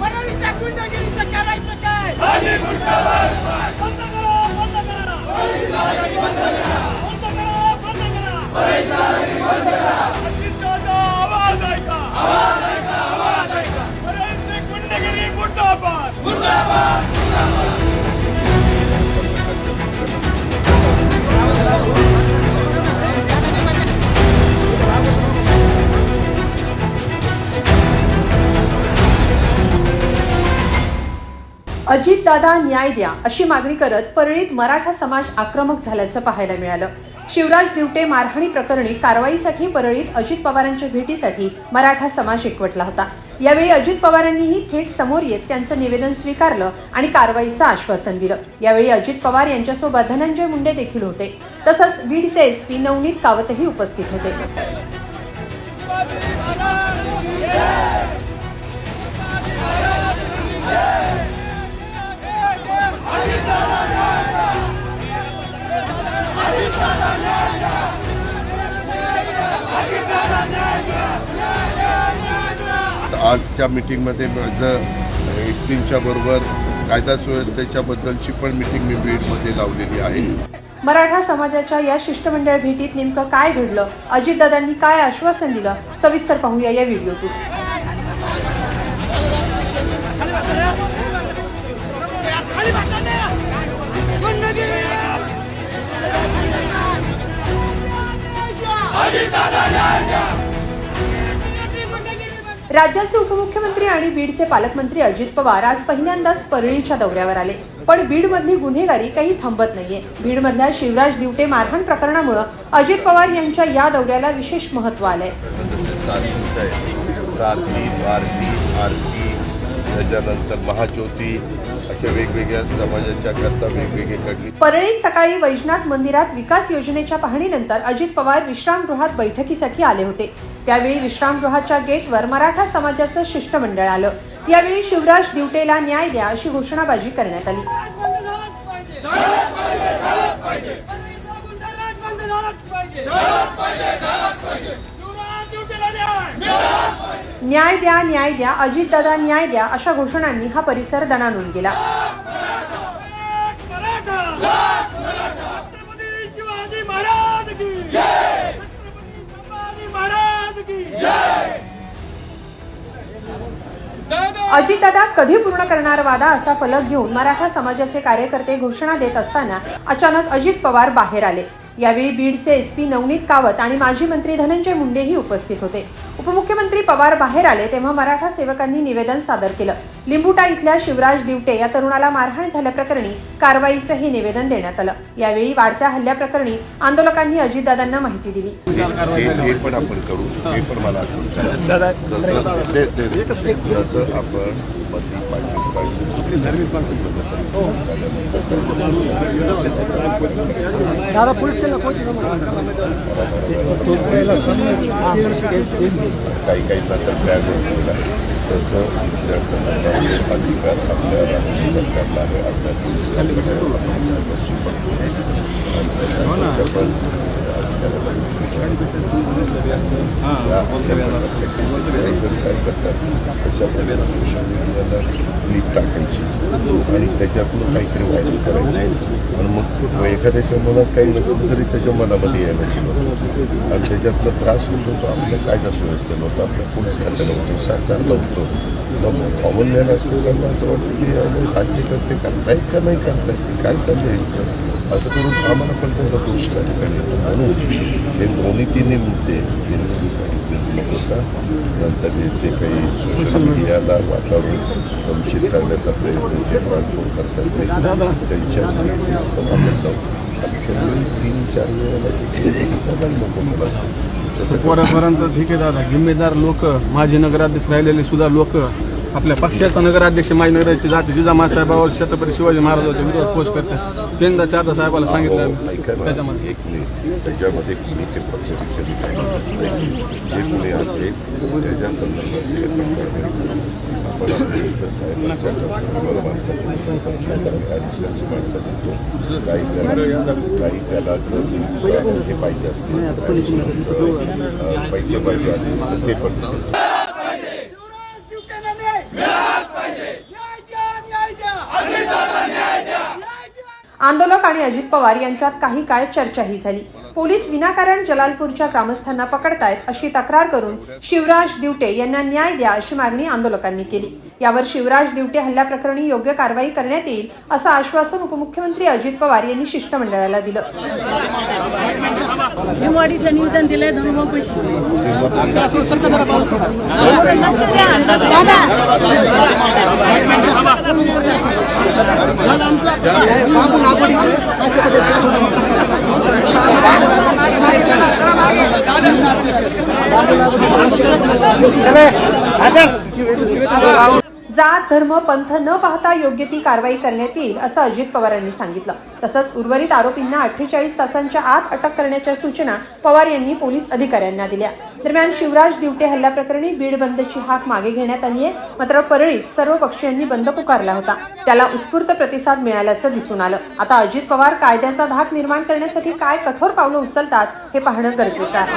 परळीच्या अजितदादा न्याय द्या अशी मागणी करत परळीत मराठा समाज आक्रमक झाल्याचं पाहायला मिळालं. शिवराज दिवटे मारहाणी प्रकरणी कारवाईसाठी परळीत अजित पवारांच्या भेटीसाठी मराठा समाज एकवटला होता. यावेळी अजित पवारांनीही थेट समोर येत त्यांचं निवेदन स्वीकारलं आणि कारवाईचं आश्वासन दिलं. यावेळी अजित पवार यांच्यासोबत धनंजय मुंडे देखील होते. तसंच बीडचे एसपी नवनीत कावतही उपस्थित होते. आजच्या मीटिंगमध्ये माझं एस पीच्या बरोबर कायदा सुव्यवस्थेच्या बद्दलची पण मीटिंग मी बीडमध्ये लावलेली आहे. मराठा समाजाच्या या शिष्टमंडळ भेटीत नेमकं काय घडलं? अजितदादांनी काय आश्वासन दिलं? सविस्तर पाहूया या व्हिडिओतून. राज्याचे उपमुख्यमंत्री आणि बीडचे पालकमंत्री अजित पवार आज पहिल्यांदाच परळीच्या दौऱ्यावर आले पण बीडमधली गुन्हेगारी काही थांबत नाहीये बीडमधल्या शिवराज दिवटे मारहाण प्रकरणामुळे अजित पवार यांच्या या दौऱ्याला विशेष महत्त्व आलंय त्याच्यानंतर महाज्योती अशा वेगवेगळ्या समाजाच्या करता वेगवेगळे कडली परळीत सकाळी वैजनाथ मंदिरात विकास योजनेच्या पाहणीनंतर अजित पवार विश्रामगृहात बैठकीसाठी आले होते. त्यावेळी विश्रामगृहाच्या गेटवर मराठा समाजाचं शिष्टमंडळ आलं. यावेळी शिवराज दिवटेला न्याय द्या अशी घोषणाबाजी करण्यात आली. पाहिजे गुंडाराज बंद झालाच पाहिजे शिवराज ड्युटीला न्याय द्या न्याय द्या अजितदादा न्याय द्या अशा घोषणांनी हा परिसर दणाणून गेला. मराठा अजितदादा कधी पूर्ण करणार वादा असा फलक घेऊन मराठा समाजाचे कार्यकर्ते घोषणा देत असताना अचानक अजित पवार बाहेर आले. यावेळी बीडचे एस पी नवनीत कावत आणि माजी मंत्री धनंजय मुंडेही उपस्थित होते. उपमुख्यमंत्री पवार बाहेर आले तेव्हा मराठा सेवकांनी निवेदन सादर केलं. लिंबुटा इथल्या शिवराज दिवटे या तरुणाला मारहाण झाल्याप्रकरणी कारवाईचंही निवेदन देण्यात आलं. यावेळी वाढत्या हल्ल्याप्रकरणी आंदोलकांनी अजितदादांना माहिती दिली. आपण दादा काही काही नंतर तयार तसं संदर्भातले अधिकार आपल्या राज्य सरकारला आहे. आपल्या पोलीस आपल्या आणि त्याच्यानंतर सोशल मीडियाला क्लिप टाकायची आणि त्याच्यातून काहीतरी व्हायरल करायचं पण मग एखाद्याच्या मनात काही नसेल तरी त्याच्या मनामध्ये यायला सुरुवात आणि त्याच्यातनं त्रास होतो तो आपल्या कायदा सुव्यवस्थेला होतो आपल्या पोलीस खात्याला होतो सरकारला नव्हतं मग कॉमन मॅन असतो त्यांना असं वाटतं की अरे राज्यकर्ते करतायत का नाही करतायत काय चाललंय यांचं? असं करून आम्हाला पण त्यांचा दोष त्या ठिकाणी येतो म्हणून हे दोन्ही तिन्ही मुद्दे होता नंतर हे जे काही सोशल मीडियाला वातावरण कलुषित करण्याचा प्रयत्न जे माणसं करतात त्यांच्या तीन चार वेळेला नको मला ठीक आहे दादा जिम्मेदार लोक माजी नगराध्यक्ष राहिलेले सुद्धा लोक आपल्या पक्षाचा नगराध्यक्ष माजी नगराध्यक्ष जाते जिजामासाहेबावर छत्रपती शिवाजी महाराजांच्या विरोधात पोस्ट करतात तीनदा चारदा साहेबाला सांगितलं. ऐका ना, त्याच्यामध्ये एक मिनिट त्याच्यामध्ये कुणी ते काय. जे कुणी असेल त्याच्या संदर्भात ते आपण करणार. आपण आपल्या इतर साहेबांच्या मला माणसाला ॲडिशनलची माणसं देतो काही त्याला काही त्याला जर हे पाहिजे असेल पैसे पाहिजे असतील तर ते पण देतो. शिवराज शिवसेना न्याय द्या न्याय द्या न्याय द्या आंदोलक आणि अजित पवार यांच्यात काही काळ चर्चाही झाली. पोलीस विनाकारण जलालपूरच्या ग्रामस्थांना पकडतायत अशी तक्रार करून शिवराज दिवटे यांना न्याय द्या अशी मागणी आंदोलकांनी केली. यावर शिवराज दिवटे हल्ल्याप्रकरणी योग्य कारवाई करण्यात येईल असं आश्वासन उपमुख्यमंत्री अजित पवार यांनी शिष्टमंडळाला दिलं. निवेदन दिलंय धनुभाऊ पैसे लक्ष द्या दादा जात धर्म पंथ न पाहता योग्य ती कारवाई करण्यात येईल असं अजित पवारांनी सांगितलं. तसंच उर्वरित आरोपींना अठ्ठेचाळीस तासांच्या आत अटक करण्याच्या सूचना पवार यांनी पोलीस अधिकाऱ्यांना दिल्या. दरम्यान शिवराज दिवटे हल्ल्याप्रकरणी बीड बंदची हाक मागे घेण्यात आली आहे मात्र परळीत सर्व पक्षीयांनी बंद पुकारला होता. त्याला उत्स्फूर्त प्रतिसाद मिळाल्याचं दिसून आलं. आता अजित पवार कायद्याचा धाक निर्माण करण्यासाठी काय कठोर पावलं उचलतात हे पाहणं गरजेचं आहे.